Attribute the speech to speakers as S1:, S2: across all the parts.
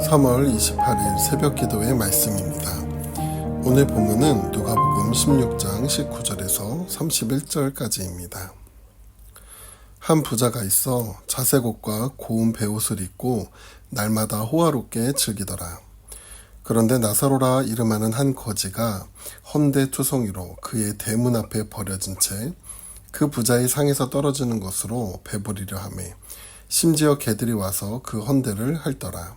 S1: 3월 28일 새벽 기도의 말씀입니다. 오늘 본문은 누가복음 16장 19절에서 31절까지입니다. 한 부자가 있어 자색옷과 고운 베옷을 입고 날마다 호화롭게 즐기더라. 그런데 나사로라 이름하는 한 거지가 헌데 투성이로 그의 대문 앞에 버려진 채 그 부자의 상에서 떨어지는 것으로 배부리려 하매 심지어 개들이 와서 그 헌대를 핥더라.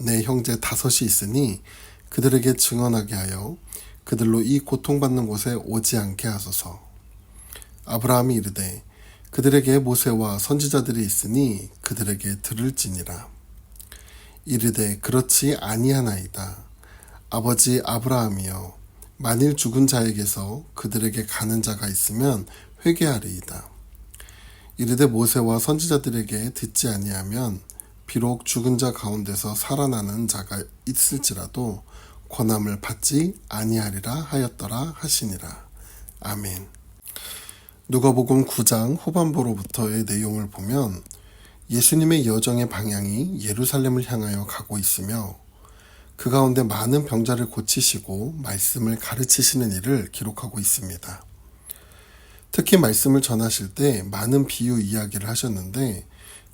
S1: 내 형제 다섯이 있으니 그들에게 증언하게 하여 그들로 이 고통받는 곳에 오지 않게 하소서. 아브라함이 이르되 그들에게 모세와 선지자들이 있으니 그들에게 들을지니라. 이르되 그렇지 아니하나이다. 아버지 아브라함이여 만일 죽은 자에게서 그들에게 가는 자가 있으면 회개하리이다. 이르되 모세와 선지자들에게 듣지 아니하면 비록 죽은 자 가운데서 살아나는 자가 있을지라도 권함을 받지 아니하리라 하였더라 하시니라. 아멘. 누가복음 9장 후반부로부터의 내용을 보면 예수님의 여정의 방향이 예루살렘을 향하여 가고 있으며 그 가운데 많은 병자를 고치시고 말씀을 가르치시는 일을 기록하고 있습니다. 특히 말씀을 전하실 때 많은 비유 이야기를 하셨는데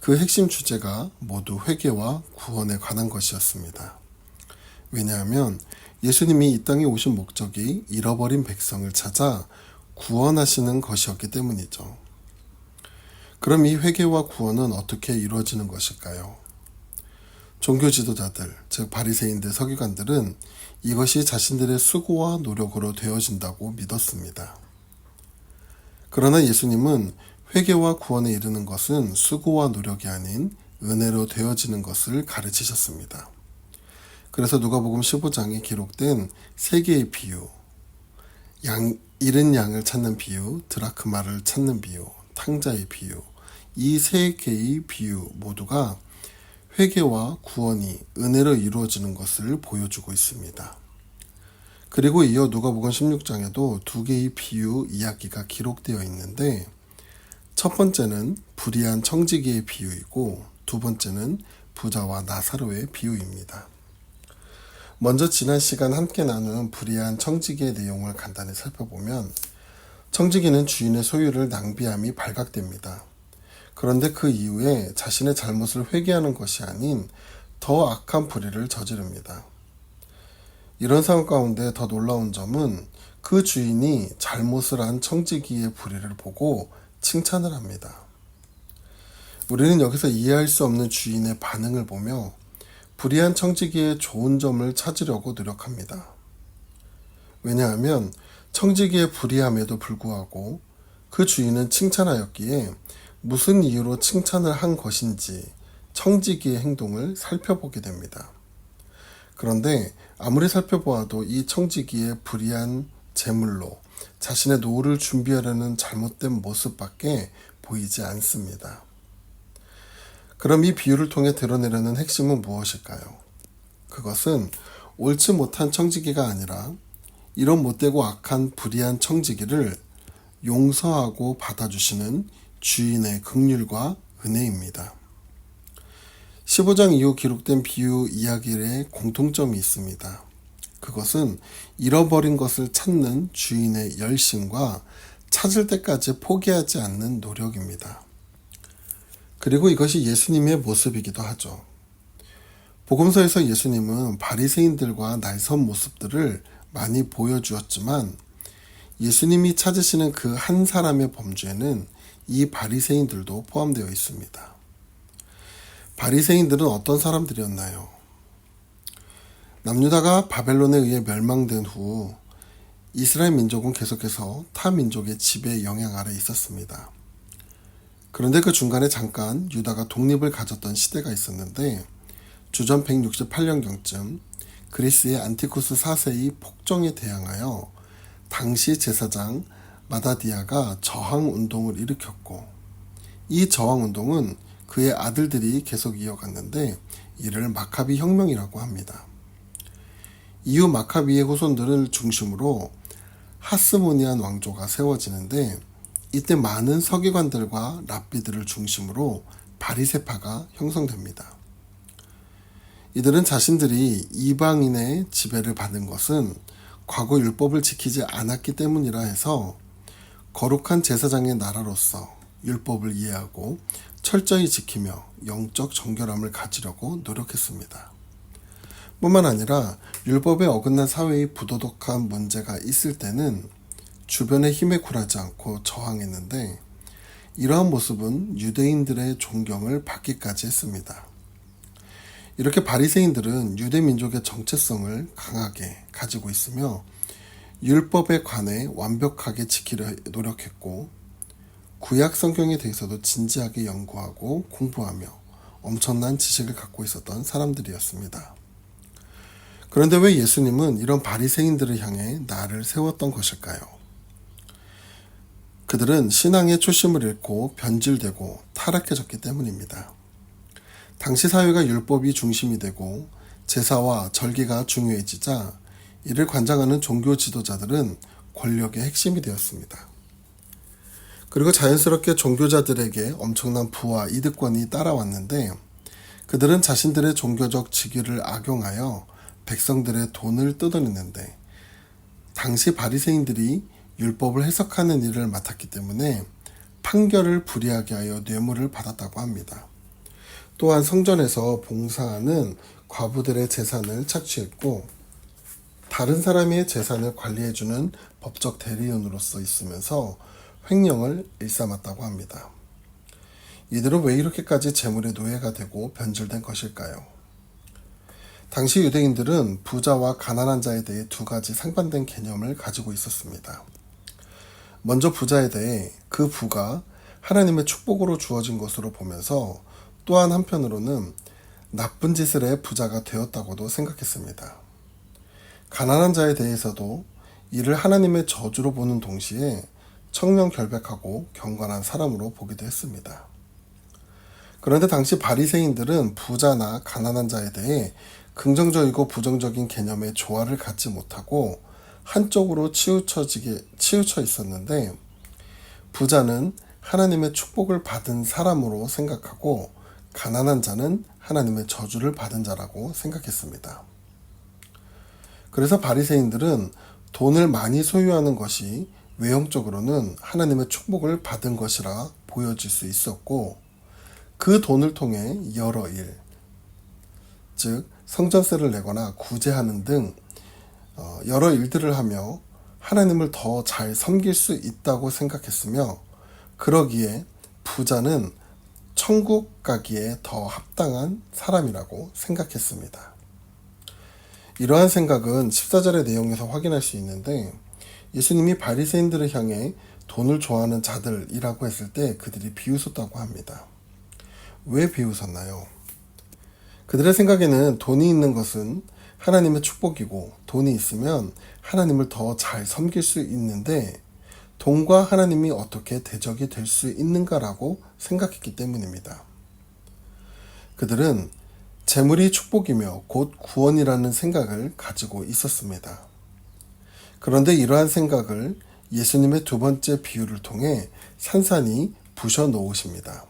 S1: 그 핵심 주제가 모두 회개와 구원에 관한 것이었습니다. 왜냐하면 예수님이 이 땅에 오신 목적이 잃어버린 백성을 찾아 구원하시는 것이었기 때문이죠. 그럼 이 회개와 구원은 어떻게 이루어지는 것일까요? 종교 지도자들, 즉 바리새인들, 서기관들은 이것이 자신들의 수고와 노력으로 되어진다고 믿었습니다. 그러나 예수님은 회개와 구원에 이르는 것은 수고와 노력이 아닌 은혜로 되어지는 것을 가르치셨습니다. 그래서 누가복음 15장에 기록된 세 개의 비유, 양, 잃은 양을 찾는 비유, 드라크마를 찾는 비유, 탕자의 비유, 이 세 개의 비유 모두가 회개와 구원이 은혜로 이루어지는 것을 보여주고 있습니다. 그리고 이어 누가복음 16장에도 두 개의 비유 이야기가 기록되어 있는데 첫 번째는 불의한 청지기의 비유이고 두 번째는 부자와 나사로의 비유입니다. 먼저 지난 시간 함께 나눈 불의한 청지기의 내용을 간단히 살펴보면 청지기는 주인의 소유를 낭비함이 발각됩니다. 그런데 그 이후에 자신의 잘못을 회개하는 것이 아닌 더 악한 불의를 저지릅니다. 이런 상황 가운데 더 놀라운 점은 그 주인이 잘못을 한 청지기의 불의를 보고 칭찬을 합니다. 우리는 여기서 이해할 수 없는 주인의 반응을 보며 불의한 청지기의 좋은 점을 찾으려고 노력합니다. 왜냐하면 청지기의 불의함에도 불구하고 그 주인은 칭찬하였기에 무슨 이유로 칭찬을 한 것인지 청지기의 행동을 살펴보게 됩니다. 그런데 아무리 살펴보아도 이 청지기의 불의한 재물로 자신의 노후를 준비하려는 잘못된 모습밖에 보이지 않습니다. 그럼 이 비유를 통해 드러내려는 핵심은 무엇일까요? 그것은 옳지 못한 청지기가 아니라 이런 못되고 악한 불의한 청지기를 용서하고 받아주시는 주인의 극률과 은혜입니다. 15장 이후 기록된 비유 이야기에 공통점이 있습니다. 그것은 잃어버린 것을 찾는 주인의 열심과 찾을 때까지 포기하지 않는 노력입니다. 그리고 이것이 예수님의 모습이기도 하죠. 복음서에서 예수님은 바리새인들과 날선 모습들을 많이 보여주었지만 예수님이 찾으시는 그 한 사람의 범죄에는 이 바리새인들도 포함되어 있습니다. 바리새인들은 어떤 사람들이었나요? 남유다가 바벨론에 의해 멸망된 후 이스라엘 민족은 계속해서 타 민족의 지배 영향 아래 있었습니다. 그런데 그 중간에 잠깐 유다가 독립을 가졌던 시대가 있었는데 주전 168년경쯤 그리스의 안티쿠스 4세의 폭정에 대항하여 당시 제사장 마다디아가 저항 운동을 일으켰고 이 저항 운동은 그의 아들들이 계속 이어갔는데 이를 마카비 혁명이라고 합니다. 이후 마카비의 후손들을 중심으로 하스모니안 왕조가 세워지는데 이때 많은 서기관들과 랍비들을 중심으로 바리세파가 형성됩니다. 이들은 자신들이 이방인의 지배를 받은 것은 과거 율법을 지키지 않았기 때문이라 해서 거룩한 제사장의 나라로서 율법을 이해하고 철저히 지키며 영적 정결함을 가지려고 노력했습니다. 뿐만 아니라 율법에 어긋난 사회의 부도덕한 문제가 있을 때는 주변의 힘에 굴하지 않고 저항했는데 이러한 모습은 유대인들의 존경을 받기까지 했습니다. 이렇게 바리새인들은 유대 민족의 정체성을 강하게 가지고 있으며 율법에 관해 완벽하게 지키려 노력했고 구약 성경에 대해서도 진지하게 연구하고 공부하며 엄청난 지식을 갖고 있었던 사람들이었습니다. 그런데 왜 예수님은 이런 바리새인들을 향해 나를 세웠던 것일까요? 그들은 신앙의 초심을 잃고 변질되고 타락해졌기 때문입니다. 당시 사회가 율법이 중심이 되고 제사와 절기가 중요해지자 이를 관장하는 종교 지도자들은 권력의 핵심이 되었습니다. 그리고 자연스럽게 종교자들에게 엄청난 부와 이득권이 따라왔는데 그들은 자신들의 종교적 직위를 악용하여 백성들의 돈을 뜯어냈는데 당시 바리새인들이 율법을 해석하는 일을 맡았기 때문에 판결을 불이하게 하여 뇌물을 받았다고 합니다. 또한 성전에서 봉사하는 과부들의 재산을 착취했고 다른 사람의 재산을 관리해주는 법적 대리인으로서 있으면서 횡령을 일삼았다고 합니다. 이들은 왜 이렇게까지 재물의 노예가 되고 변질된 것일까요? 당시 유대인들은 부자와 가난한 자에 대해 두 가지 상반된 개념을 가지고 있었습니다. 먼저 부자에 대해 그 부가 하나님의 축복으로 주어진 것으로 보면서 또한 한편으로는 나쁜 짓을 해 부자가 되었다고도 생각했습니다. 가난한 자에 대해서도 이를 하나님의 저주로 보는 동시에 청명결백하고 경건한 사람으로 보기도 했습니다. 그런데 당시 바리새인들은 부자나 가난한 자에 대해 긍정적이고 부정적인 개념의 조화를 갖지 못하고 한쪽으로 치우쳐지게 치우쳐 있었는데 부자는 하나님의 축복을 받은 사람으로 생각하고 가난한 자는 하나님의 저주를 받은 자라고 생각했습니다. 그래서 바리새인들은 돈을 많이 소유하는 것이 외형적으로는 하나님의 축복을 받은 것이라 보여질 수 있었고 그 돈을 통해 여러 일, 즉 성전세를 내거나 구제하는 등 어, 여러 일들을 하며 하나님을 더 잘 섬길 수 있다고 생각했으며 그러기에 부자는 천국 가기에 더 합당한 사람이라고 생각했습니다. 이러한 생각은 14절의 내용에서 확인할 수 있는데 예수님이 바리새인들을 향해 돈을 좋아하는 자들이라고 했을 때 그들이 비웃었다고 합니다. 왜 비웃었나요? 그들의 생각에는 돈이 있는 것은 하나님의 축복이고 돈이 있으면 하나님을 더 잘 섬길 수 있는데 돈과 하나님이 어떻게 대적이 될 수 있는가라고 생각했기 때문입니다. 그들은 재물이 축복이며 곧 구원이라는 생각을 가지고 있었습니다. 그런데 이러한 생각을 예수님의 두 번째 비유를 통해 산산이 부셔 놓으십니다.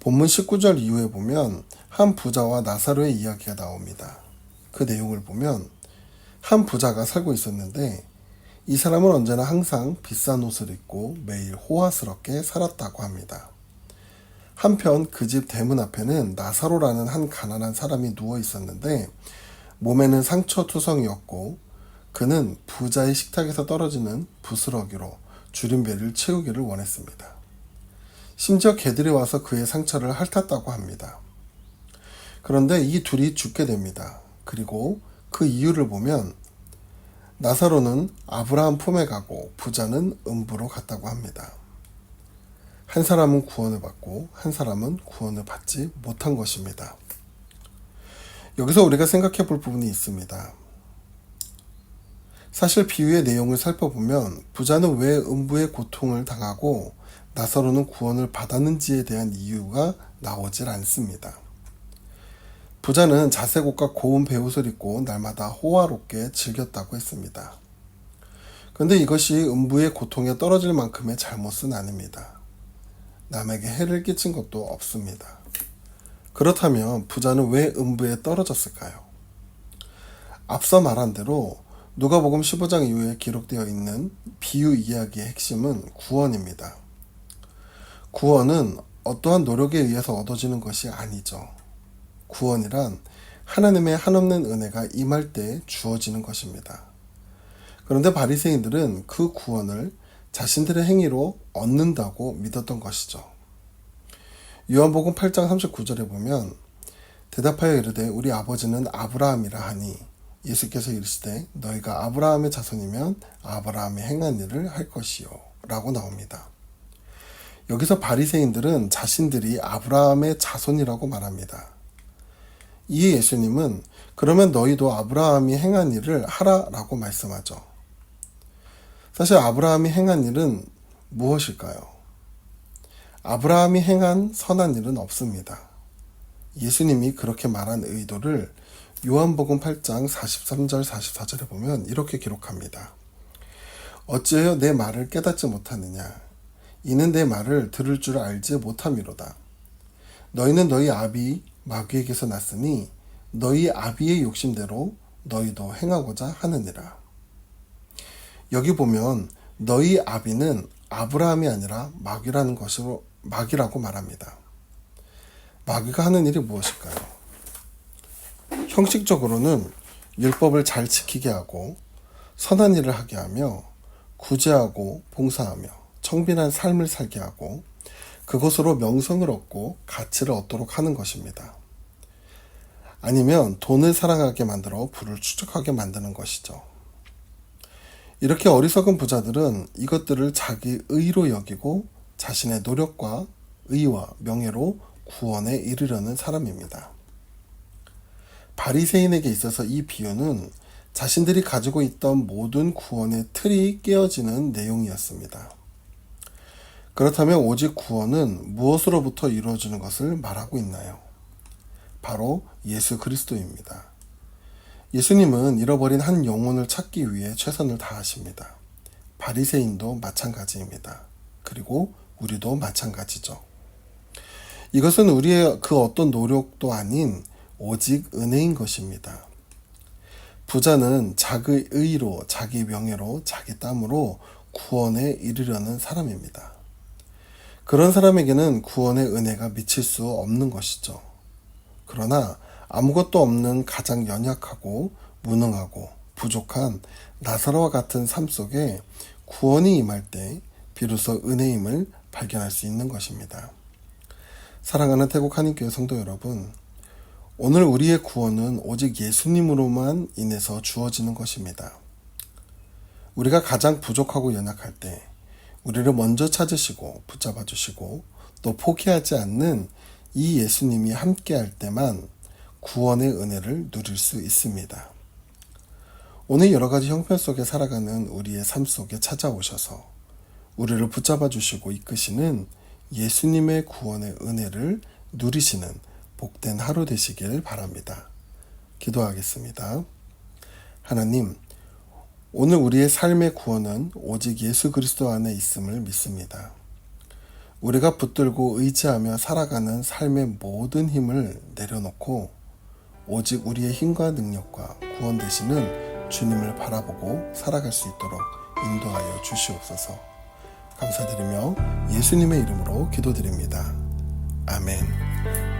S1: 본문 19절 이후에 보면 한 부자와 나사로의 이야기가 나옵니다. 그 내용을 보면 한 부자가 살고 있었는데 이 사람은 언제나 항상 비싼 옷을 입고 매일 호화스럽게 살았다고 합니다. 한편 그 집 대문 앞에는 나사로라는 한 가난한 사람이 누워 있었는데 몸에는 상처 투성이었고 그는 부자의 식탁에서 떨어지는 부스러기로 주림배를 채우기를 원했습니다. 심지어 개들이 와서 그의 상처를 핥았다고 합니다. 그런데 이 둘이 죽게 됩니다. 그리고 그 이유를 보면 나사로는 아브라함 품에 가고 부자는 음부로 갔다고 합니다. 한 사람은 구원을 받고 한 사람은 구원을 받지 못한 것입니다. 여기서 우리가 생각해 볼 부분이 있습니다. 사실 비유의 내용을 살펴보면 부자는 왜 음부의 고통을 당하고 나사로는 구원을 받았는지에 대한 이유가 나오질 않습니다. 부자는 자색 옷과 고운 배옷을 입고 날마다 호화롭게 즐겼다고 했습니다. 그런데 이것이 음부의 고통에 떨어질 만큼의 잘못은 아닙니다. 남에게 해를 끼친 것도 없습니다. 그렇다면 부자는 왜 음부에 떨어졌을까요? 앞서 말한 대로 누가복음 15장 이후에 기록되어 있는 비유 이야기의 핵심은 구원입니다. 구원은 어떠한 노력에 의해서 얻어지는 것이 아니죠. 구원이란 하나님의 한없는 은혜가 임할 때 주어지는 것입니다. 그런데 바리새인들은 그 구원을 자신들의 행위로 얻는다고 믿었던 것이죠. 요한복음 8장 39절에 보면 대답하여 이르되 우리 아버지는 아브라함이라 하니 예수께서 이르시되 너희가 아브라함의 자손이면 아브라함이 행한 일을 할 것이요 라고 나옵니다. 여기서 바리새인들은 자신들이 아브라함의 자손이라고 말합니다. 이 예수님은 그러면 너희도 아브라함이 행한 일을 하라라고 말씀하죠. 사실 아브라함이 행한 일은 무엇일까요? 아브라함이 행한 선한 일은 없습니다. 예수님이 그렇게 말한 의도를 요한복음 8장 43절 44절에 보면 이렇게 기록합니다. 어찌하여 내 말을 깨닫지 못하느냐? 이는 내 말을 들을 줄 알지 못함이로다. 너희는 너희 아비 마귀에게서 났으니 너희 아비의 욕심대로 너희도 행하고자 하느니라. 여기 보면 너희 아비는 아브라함이 아니라 마귀라는 것으로 마귀라고 말합니다. 마귀가 하는 일이 무엇일까요? 형식적으로는 율법을 잘 지키게 하고 선한 일을 하게 하며 구제하고 봉사하며 청빈한 삶을 살게 하고 그것으로 명성을 얻고 가치를 얻도록 하는 것입니다. 아니면 돈을 사랑하게 만들어 부를 추적하게 만드는 것이죠. 이렇게 어리석은 부자들은 이것들을 자기 의로 여기고 자신의 노력과 의와 명예로 구원에 이르려는 사람입니다. 바리새인에게 있어서 이 비유는 자신들이 가지고 있던 모든 구원의 틀이 깨어지는 내용이었습니다. 그렇다면 오직 구원은 무엇으로부터 이루어지는 것을 말하고 있나요? 바로 예수 그리스도입니다. 예수님은 잃어버린 한 영혼을 찾기 위해 최선을 다하십니다. 바리새인도 마찬가지입니다. 그리고 우리도 마찬가지죠. 이것은 우리의 그 어떤 노력도 아닌 오직 은혜인 것입니다. 부자는 자기 의로, 자기 명예로, 자기 땀으로 구원에 이르려는 사람입니다. 그런 사람에게는 구원의 은혜가 미칠 수 없는 것이죠. 그러나 아무것도 없는 가장 연약하고 무능하고 부족한 나사로와 같은 삶 속에 구원이 임할 때 비로소 은혜임을 발견할 수 있는 것입니다. 사랑하는 태국 한인교회 성도 여러분, 오늘 우리의 구원은 오직 예수님으로만 인해서 주어지는 것입니다. 우리가 가장 부족하고 연약할 때 우리를 먼저 찾으시고 붙잡아 주시고 또 포기하지 않는 이 예수님이 함께 할 때만 구원의 은혜를 누릴 수 있습니다. 오늘 여러 가지 형편 속에 살아가는 우리의 삶 속에 찾아오셔서 우리를 붙잡아 주시고 이끄시는 예수님의 구원의 은혜를 누리시는 복된 하루 되시길 바랍니다. 기도하겠습니다. 하나님, 오늘 우리의 삶의 구원은 오직 예수 그리스도 안에 있음을 믿습니다. 우리가 붙들고 의지하며 살아가는 삶의 모든 힘을 내려놓고 오직 우리의 힘과 능력과 구원 되시는 주님을 바라보고 살아갈 수 있도록 인도하여 주시옵소서. 감사드리며 예수님의 이름으로 기도드립니다. 아멘.